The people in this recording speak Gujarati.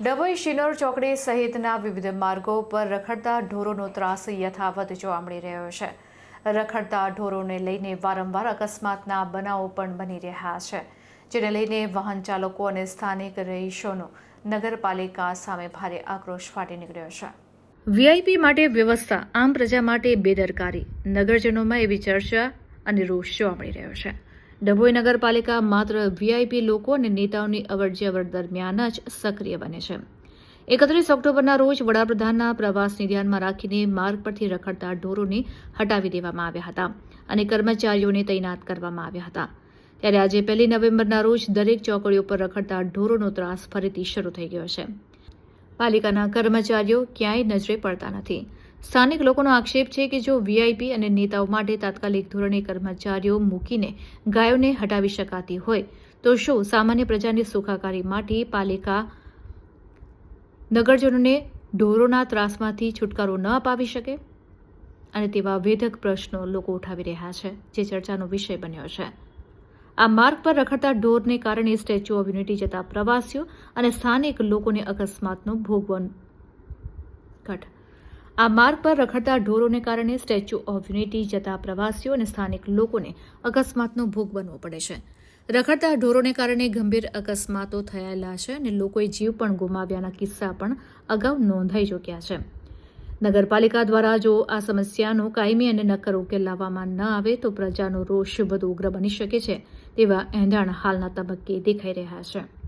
ડભોઈ શિનોર ચોકડી સહિતના વિવિધ માર્ગો પર રખડતા ઢોરોનો ત્રાસ યથાવત જોવા મળી રહ્યો છે. રખડતા ઢોરોને લઈને વારંવાર અકસ્માતના બનાવો પણ બની રહ્યા છે, જેને લઈને વાહન ચાલકો અને સ્થાનિક રહીશોનો નગરપાલિકા સામે ભારે આક્રોશ ફાટી નીકળ્યો છે. વીઆઈપી માટે વ્યવસ્થા આમ પ્રજા માટે બેદરકારી. નગરજનોમાં એવી ચર્ચા અને રોષ જોવા મળી રહ્યો છે. ડભોઈ નગરપાલિકા માત્ર વીઆઈપી લોકો અને નેતાઓની અવરજવર દરમિયાન જ સક્રિય બને છે. એકત્રીસ ઓક્ટોબરના રોજ વડાપ્રધાનના પ્રવાસને ધ્યાનમાં રાખીને માર્ગ પરથી રખડતા ઢોરોને હટાવી દેવામાં આવ્યા હતા અને કર્મચારીઓને તૈનાત કરવામાં આવ્યા હતા. ત્યારે આજે પહેલી નવેમ્બરના રોજ દરેક ચોકડીઓ પર રખડતા ઢોરોનો ત્રાસ ફરીથી શરૂ થઈ ગયો છે. પાલિકાના કર્મચારીઓ ક્યાંય નજરે પડતા નથી. સ્થાનિક લોકોનો આક્ષેપ છે કે જો વીઆઈપી અને નેતાઓ માટે તાત્કાલિક ધોરણે કર્મચારીઓ મૂકીને ગાયોને હટાવી શકાતી હોય, તો શું સામાન્ય પ્રજાની સુખાકારી માટે પાલિકા નગરજનોને ઢોરોના ત્રાસમાંથી છુટકારો ન અપાવી શકે? અને તેવા વેધક પ્રશ્નો લોકો ઉઠાવી રહ્યા છે, જે ચર્ચાનો વિષય બન્યો છે. આ માર્ગ પર રખડતા ઢોરને કારણે સ્ટેચ્યુ ઓફ યુનિટી જતા પ્રવાસીઓ અને સ્થાનિક લોકોને અકસ્માતનો ભોગ બન કટ આ માર્ગ પર રખડતા ઢોરોને કારણે સ્ટેચ્યુ ઓફ યુનિટી જતા પ્રવાસીઓ અને સ્થાનિક લોકોને અકસ્માતનો ભોગ બનવો પડે છે. રખડતા ઢોરોને કારણે ગંભીર અકસ્માતો થયેલા છે અને લોકોએ જીવ પણ ગુમાવ્યાના કિસ્સા પણ અગાઉ નોંધાઈ ચૂક્યા છે. નગરપાલિકા દ્વારા જો આ સમસ્યાનો કાયમી અને નક્કર ઉકેલ લાવવામાં ન આવે તો પ્રજાનો રોષ વધુ ઉગ્ર બની શકે છે તેવા એંધાણ હાલના તબક્કે દેખાઈ રહ્યા છે.